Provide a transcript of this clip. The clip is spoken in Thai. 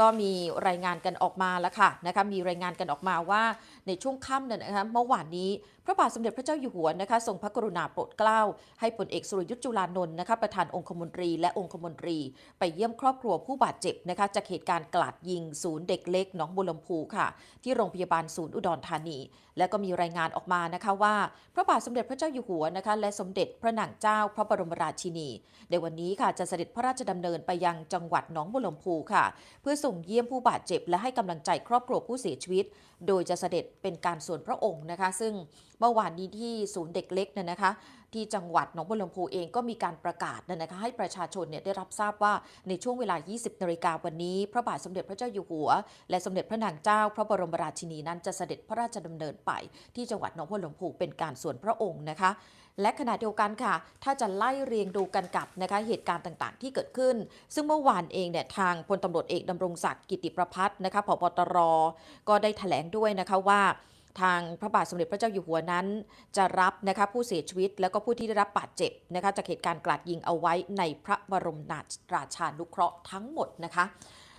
ก็มีรายงานกันออกมาแล้วค่ะนะคะมีรายงานกันออกมาว่าในช่วงค่ำเนี่ยนะคะเมื่อวานนี้ พระบาทสมเด็จพระเจ้าอยู่หัวนะคะทรงพระกรุณาโปรดเกล้า ให้พลเอกสุรยุทธ์จุลานนท์นะคะประธานองคมนตรีและองคมนตรี ไปเยี่ยมครอบครัวผู้บาดเจ็บนะคะจากเหตุการณ์กลาดยิงศูนย์เด็กเล็กหนองบุรมพูค่ะ ที่โรงพยาบาลศูนย์อุดรธานี และก็มีรายงานออกมานะคะว่า พระบาทสมเด็จพระเจ้าอยู่หัวนะคะและสมเด็จพระนางเจ้าพระบรมราชินี ในวันนี้ค่ะจะเสด็จพระราชดำเนินไปยังจังหวัดหนองบุรมพูค่ะ เพื่อส่งเยี่ยมผู้บาดเจ็บ และให้กำลังใจครอบครัวผู้เสียชีวิต โดยจะเสด็จเป็นการส่วนพระองค์นะคะ ซึ่งเมื่อวานนี้ที่ศูนย์เด็กเล็กเนี่ยนะคะ ที่จังหวัดหนองบัวลำพูเองก็มีการประกาศนะคะ ให้ประชาชนเนี่ยได้รับทราบว่าในช่วงเวลา 20นาฬิกาวันนี้ พระบาทสมเด็จพระเจ้าอยู่หัว และสมเด็จพระนางเจ้า พระบรมราชินีนั้นจะเสด็จพระราชดำเนินไป ที่จังหวัดหนองบัวลำพูเป็นการส่วนพระองค์นะคะและขณะเดียวกันค่ะ ถ้าจะไล่เรียงดูกันกับนะคะเหตุการณ์ต่างๆ ที่เกิดขึ้น ซึ่งเมื่อวานเองเนี่ยทางพลตำรวจเอกดำรงศักดิ์กิติประพัฒน์นะคะผบตรก็ได้แถลงด้วยนะคะว่าทางพระบาทสมเด็จพระเจ้าอยู่หัวนั้น จะรับนะคะผู้เสียชีวิตแล้วก็ผู้ที่ได้รับบาดเจ็บนะคะจากเหตุการณ์กราดยิงเอาไว้ในพระบรมนาราชานุเคราะห์ทั้งหมดนะคะ